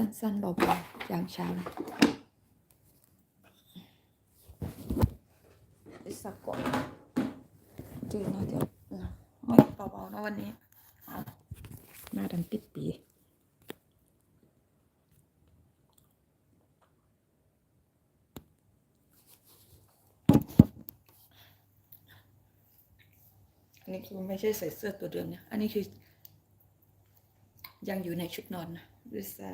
สั้นๆเบาๆอย่างเช้าดิสระก่อนจืดนะเดี๋ยวไม่เบาๆนะวันนี้เอาหน้าดำปิดปีอันนี้คือไม่ใช่ใส่เสื้อตัวเดิมนะ อันนี้คือยังอยู่ในชุดนอนนะลิซ่า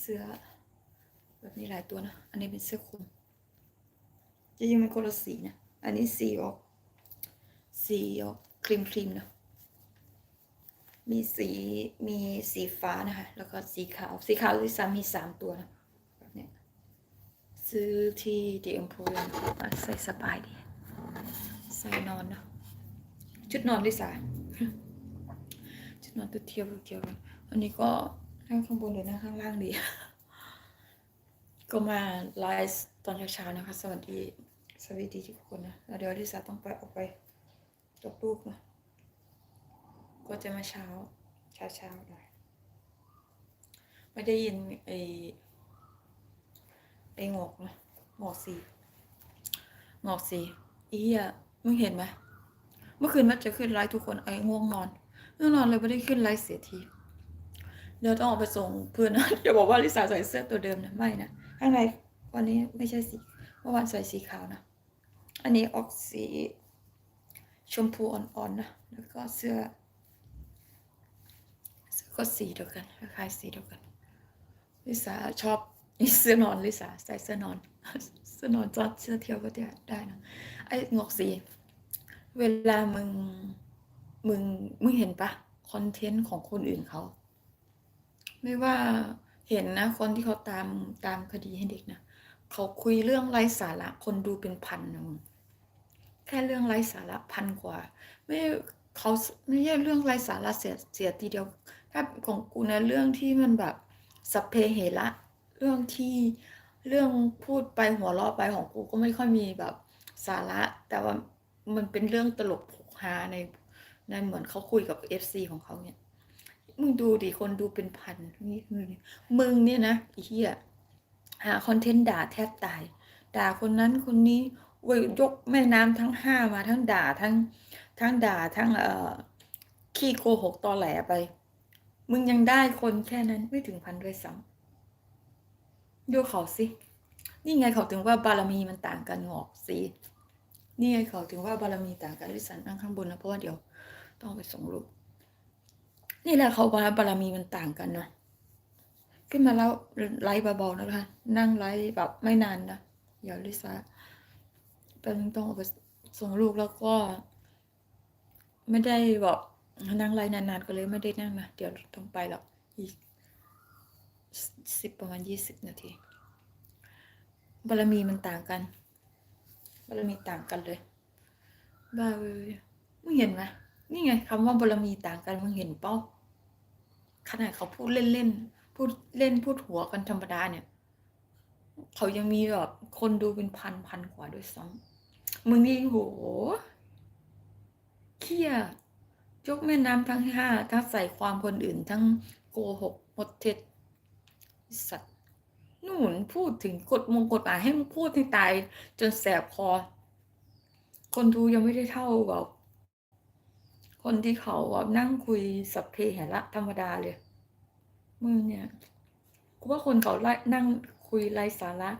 เสื้อ แบบนี้หลายตัวนะ อันนี้เป็นเสื้อคลุม จะยังเป็นคนละสีนะ อันนี้สีออก สีออกครีมครีมนะ มีสีมีสีฟ้านะคะ แล้วก็สีขาว สีขาวลิซ่ามีสามตัวนะแบบเนี้ยซื้อที่เดีเอ็มโพลใส่สบายดีใส่นอนนะชุดนอนลิซ่าชุดนอนตัวเทียบตัวเทียบกันอันนี้ก็ นั่งข้างบนหรือนั่งข้างล่างดี ก็มาไลฟ์ตอนเช้าๆนะคะ สวัสดี สวัสดีทุกคนนะแล้วเดี๋ยวลิซ่าต้องไปออกไปกับลูกนะ ก็จะมาเช้าเช้าเช้าๆหน่อยไม่ได้ยินไอไอหงอกนะหงอกสีหงอกสีอีเหี้ยมึงเห็นไหมเมื่อคืนมันจะขึ้นไลฟ์ทุกคนไอ้ง่วงนอนง่วงนอนเลยไม่ได้ขึ้นไลฟ์เสียที เดี๋ยวต้องออกไปส่งเพื่อนนะอย่าบอกว่าลิซ่าใส่เสื้อตัวเดิมนะไม่นะข้างในวันนี้ไม่ใช่สีเมื่อวานใส่สีขาวนะ อันนี้ออกสีชมพูอ่อนๆนะแล้วก็เสื้อเสื้อก็สีเดียวกันคล้ายสีเดียวกันลิซ่าชอบเสื้อนอนลิซ่าใส่เสื้อนอนเสื้อนอนจอดเสื้อเที่ยวก็ได้ได้นะไอ้งอกสี เวลามึงมึงมึงเห็นปะคอนเทนต์ของคนอื่นเขา ไม่ว่าเห็นนะ คนที่เขาตามตามคดีให้เด็กนะเขาคุยเรื่องไร้สาระคนดูเป็นพันนะมึงแค่เรื่องไร้สาระพันกว่า ไม่เขาไม่ใช่เรื่องไร้สาระเสียเสียทีเดียวถ้าของกูนะเรื่องที่มันแบบสัพเพเหระเรื่องที่เรื่องพูดไปหัวเราะไปของกูก็ไม่ค่อยมีแบบสาระ แต่ว่ามันเป็นเรื่องตลกโปกฮาในในเหมือนเขาคุยกับเอฟซีของเขาเนี่ย มึงดูดิคนดูเป็นพันนี่มึงมึงเนี่ยนะไอ้เหี้ยหาคอนเทนต์ด่าแทบตาย ด่าคนนั้นคนนี้เว้ยยกแม่น้ำทั้งห้ามาทั้งด่าทั้งทั้งด่าทั้งเอ่อขี้โกหกตอแหลไป มึงยังได้คนแค่นั้นไม่ถึงพันด้วยซ้ำดูเขาสิ นี่ไงเขาถึงว่าบารมีมันต่างกันงอกสินี่ไงเขาถึงว่าบารมีต่างกันลิสันนั่งข้างบนนะเพราะว่าเดี๋ยวต้องไปส่งลูก นี่แหละเขาว่าบารมีมันต่างกันเนาะขึ้นมาแล้วไลฟ์เบาๆนะคะ นั่งไลฟ์แบบไม่นานนะอย่าลิซ่าแป๊บนึงต้องเอาไปส่งลูกแล้วก็ ไม่ได้บอกนั่งไลฟ์นานๆก็เลยไม่ได้นั่งนะเดี๋ยวต้องไปแล้วอีกสิบประมาณยี่สิบนาทีบารมีมันต่างกันบารมีต่างกันเลยบ้าเลยมึงเห็นไหม นี่ไงคำว่าบารมีต่างกันมึงเห็นเป้าขนาดเขาพูดเล่นๆพูดเล่นพูดหัวกันธรรมดาเนี่ย เขายังมีแบบคนดูเป็นพันพันกว่าด้วยซ้ำมึงนี่โหเขี้ยยกแม่น้ำทั้งห้าทั้งใส่ความคนอื่นทั้งโกหกหมดเท็จสัตว์นู่นพูดถึงกฎมงกฎหมายให้มึงพูดให้ตาย จนแสบคอ คนดูยังไม่ได้เท่าแบบ คนที่เขาแบบนั่งคุยสัพเพเหระธรรมดาเลยมึงเนี่ยกูว่าคนเขาไล่นั่งคุยไร้สาระ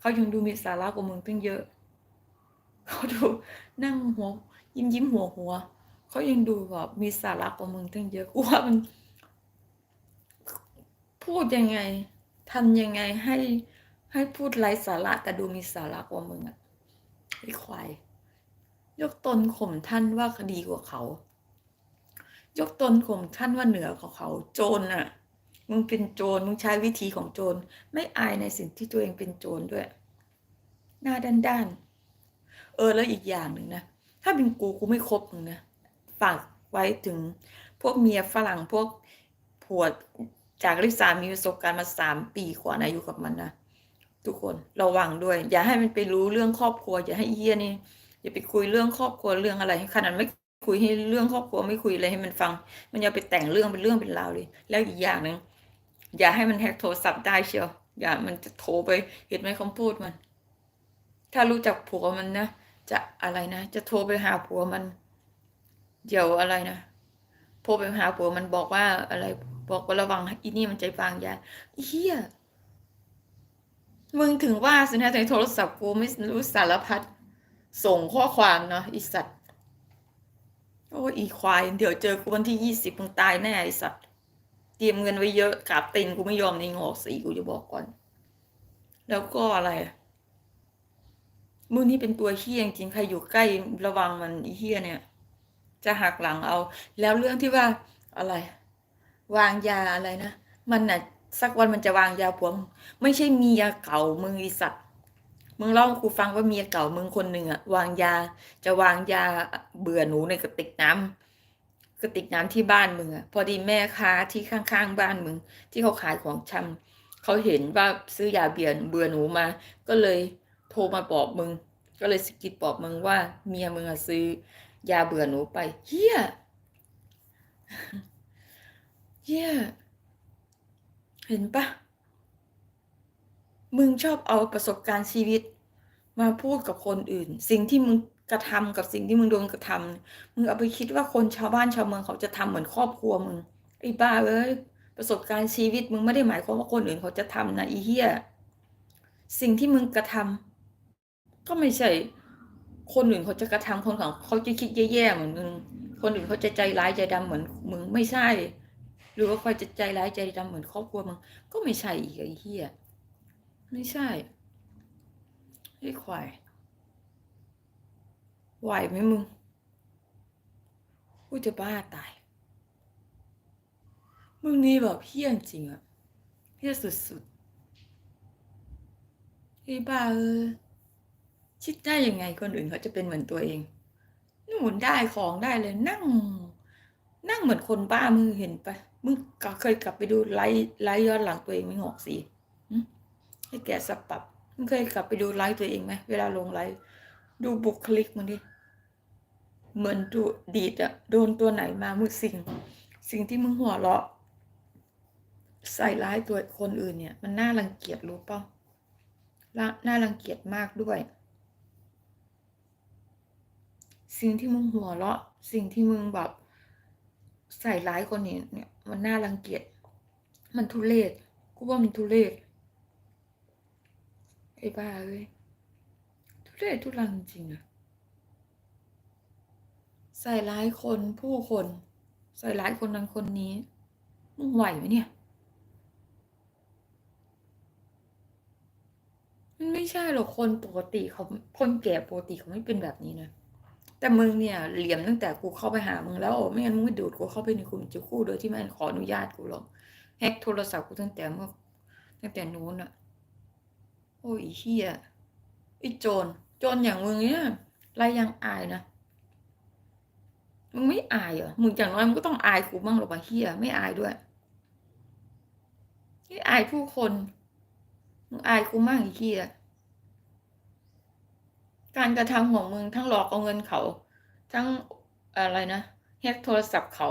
เขายังดูมีสาระกว่ามึงตั้งเยอะ เขาดูนั่งหัวยิ้มยิ้มหัวหัวเขายังดูแบบมีสาระกว่ามึงตั้งเยอะกูว่ามัน พูดยังไงทำยังไงให้ให้พูดไร้สาระแต่ดูมีสาระกว่ามึงอะไอ้ควายยกตนข่มท่านว่าคดีกว่าเขา ยกตนข่มท่านว่าเหนือกว่าเขาโจรน่ะ มึงเป็นโจรมึงใช้วิธีของโจรไม่อายในสิ่งที่ตัวเองเป็นโจรด้วย หน้าด้านๆเออแล้วอีกอย่างหนึ่งนะถ้าเป็นกูกูไม่คบมึงนะฝากไว้ถึงพวกเมียฝรั่งพวกผัวจากลิสามีประสบการณ์มาสามปีกว่านะอยู่กับมันนะทุกคนระวังด้วย อย่าให้มันไปรู้เรื่องครอบครัว อย่าให้เยี่ยนี่อย่าไปคุยเรื่องครอบครัวเรื่องอะไรขนาดไม่ คุยให้เรื่องครอบครัวไม่คุยอะไรให้มันฟัง มันอย่าไปแต่งเรื่องเป็นเรื่องเป็นราวเลย แล้วอีกอย่างหนึ่งอย่าให้มันแฮกโทรศัพท์ได้เชียว อย่ามันจะโทรไปเห็นไหมคำพูดมัน ถ้ารู้จักผัวมันนะจะอะไรนะจะโทรไปหาผัวมันเดี๋ยวอะไรนะโทรไปหาผัวมันบอกว่าอะไรบอกว่าระวังอีนี่มันใจบางยาเฮียมึงถึงว่าสินะในโทรศัพท์กูไม่รู้สารพัดส่งข้อความเนาะอีสัตว โอ้ยอีควาย เดี๋ยวเจอกูวันที่ยี่สิบมึงตายแน่ไอสัตว์ เตรียมเงินไว้เยอะกราบเตีนกูไม่ยอมในงอกสีกูจะบอกก่อน แล้วก็อะไรมึงนี่เป็นตัวเฮี้ยจริงใครอยู่ใกล้ระวังมันอีเฮี้ยเนี่ย จะหักหลังเอา แล้วเรื่องที่ว่าอะไร วางยาอะไรนะ มันน่ะ สักวันมันจะวางยาผัวมึงไม่ใช่มียาเก่ามึงอีสัตว์ มึงเล่าให้กูฟังว่าเมียเก่ามึงคนหนึ่งอะวางยา จะวางยาเบื่อหนูในกระติกน้ำกระติกน้ำที่บ้านมึงอะพอดีแม่ค้าที่ข้างๆบ้านมึง ที่เขาขายของชำเขาเห็นว่าซื้อยาเบียนเบื่อหนูมา ก็เลยโทรมาบอกมึง ก็เลยสกิดบอกมึงว่า เมียมึงอะซื้อยาเบื่อหนูไปเฮียเฮียเห็นปะ มึงชอบเอาประสบการณ์ชีวิต มาพูดกับคนอื่น สิ่งที่มึงกระทำกับสิ่งที่มึงโดนกระทำมึงเอาไปคิดว่าคนชาวบ้านชาวเมืองเขาจะทำเหมือนครอบครัวมึงไอ้บ้าเอ้ยประสบการณ์ชีวิตมึงไม่ได้หมายความว่าคนอื่นเขาจะทำนะอีเหี้ยสิ่งที่มึงกระทำก็ไม่ใช่ คนอื่นเขาจะกระทำคนของเขาจะคิดแย่ๆเหมือนมึงคนอื่นเขาจะใจร้ายใจดำเหมือนมึงไม่ใช่ หรือว่าใครจะใจร้ายใจดำเหมือนครอบครัวมึงก็ไม่ใช่อีกไอ้เหี้ย ไม่ใช่ไอ้ควายไหวไหมมึงกูจะบ้าตาย มึงนี่แบบเพี้ยนจริงอะเพี้ยสุดๆไอ้บ้าเออคิดได้ยังไงคนอื่นเขาจะเป็นเหมือนตัวเองนู่นได้ของได้เลยนั่ง นั่งเหมือนคนบ้ามึงเห็นปะมึงก็เคยกลับไปดูไลฟ์ไลฟ์ย้อนหลังตัวเองไม่งอกสิ ให้แกสับปรับมึงเคยกลับไปดูไลฟ์ตัวเองไหมเวลาลงไลฟ์ดูบุคลิกมึงดิเหมือนดูดีดอะโดนตัวไหนมามึงสิ่ง สิ่งที่มึงหัวเราะใส่ร้ายตัวคนอื่นเนี่ย มันน่ารังเกียจรู้ป่าละน่ารังเกียจมากด้วย สิ่งที่มึงหัวเราะ สิ่งที่มึงแบบใส่ร้ายคนนี้เนี่ย มันน่ารังเกียจมันทุเรศกูว่ามันทุเรศ ไอ้บ้าเอ้ยทุเรศทุรังจริงอะใส่ร้ายคนผู้คน ใส่ร้ายคนนั้นคนนี้มึงไหวไหมเนี่ย มันไม่ใช่หรอกคนปกติเขาคนแก่ปกติเขาไม่เป็นแบบนี้นะแต่มึงเนี่ยเหลี่ยมตั้งแต่กูเข้าไปหามึงแล้วไม่งั้นมึงไม่ดูดกูเข้าไปในกลุ่มจุคู่โดยที่ไม่ขออนุญาตกูหรอกแฮกโทรศัพท์กูตั้งแต่เมื่อตั้งแต่นู้นอะ อ้ยเฮียไอ้โจร โจรอย่างมึงเนี่ยไรยังอายนะ มึงไม่อายเหรอ มึงอย่างน้อยมึงก็ต้องอายกูบ้างหรอกวะเฮียไม่อายด้วยไม่อายผู้คน มึงอายกูมากไอ้เฮียการกระทำของมึงทั้งหลอกเอาเงินเขา ทั้งอะไรนะแฮกโทรศัพท์เขา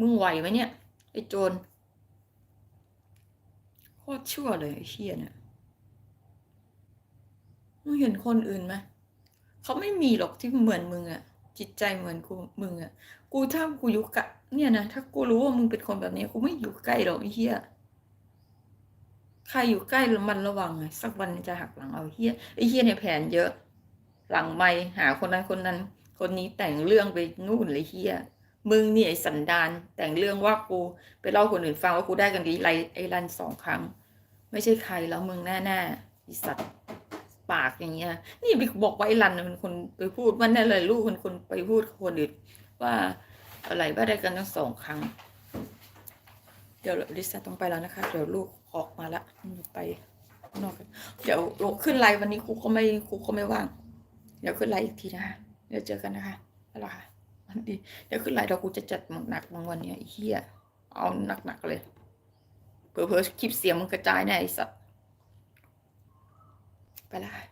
มึงไหวไหมเนี่ยไอ้โจรโคตรชั่วเลยไอ้เฮียเนี่ย มึงเห็นคนอื่นไหมเขาไม่มีหรอกที่เหมือนมึงอะจิตใจเหมือนกูมึงอะกูถ้ากูอยู่กะเนี่ยนะถ้ากูรู้ว่ามึงเป็นคนแบบนี้ กูไม่อยู่ใกล้หรอกไอ้เหี้ยใครอยู่ใกล้มันระวังไงสักวันจะหักหลังเอาเหี้ยไอ้เหี้ยเนี่ยแผนเยอะ หลังไม่หาคนนั้นคนนั้น คนนี้แต่งเรื่องไปนู่นเลยเหี้ยมึงเนี่ยไอ้สันดานแต่งเรื่องว่ากูไปเล่าคนอื่นฟังว่ากูได้กันดีไรไอ้รันสองครั้ง ไม่ใช่ใครแล้วมึงแน่ๆไอ้สัตว์ ปากอย่างเงี้ย นี่บิ๊กบอกว่าไอ้รันน่ะเป็นคนไปพูดว่านั่นเลยลูกเป็นคนไปพูดคนอื่นว่าอะไรว่าได้กันทั้งสองครั้ง เดี๋ยวลิซ่าต้องไปแล้วนะคะ เดี๋ยวลูกออกมาละไปนอกเดี๋ยวลูกขึ้นไลน์วันนี้ครูก็ไม่ครูก็ไม่ว่าง เดี๋ยวขึ้นไลน์อีกทีนะคะเดี๋ยวเจอกันนะคะแล้วค่ะวันดีเดี๋ยวขึ้นไลน์เดี๋ยวกูจะจัดหนักบางวันเนี่ยไอ้เหี้ยเอาหนักๆเลยเผลอคลิปเสียงมันกระจายแน่ไอ้สัสไ Bye.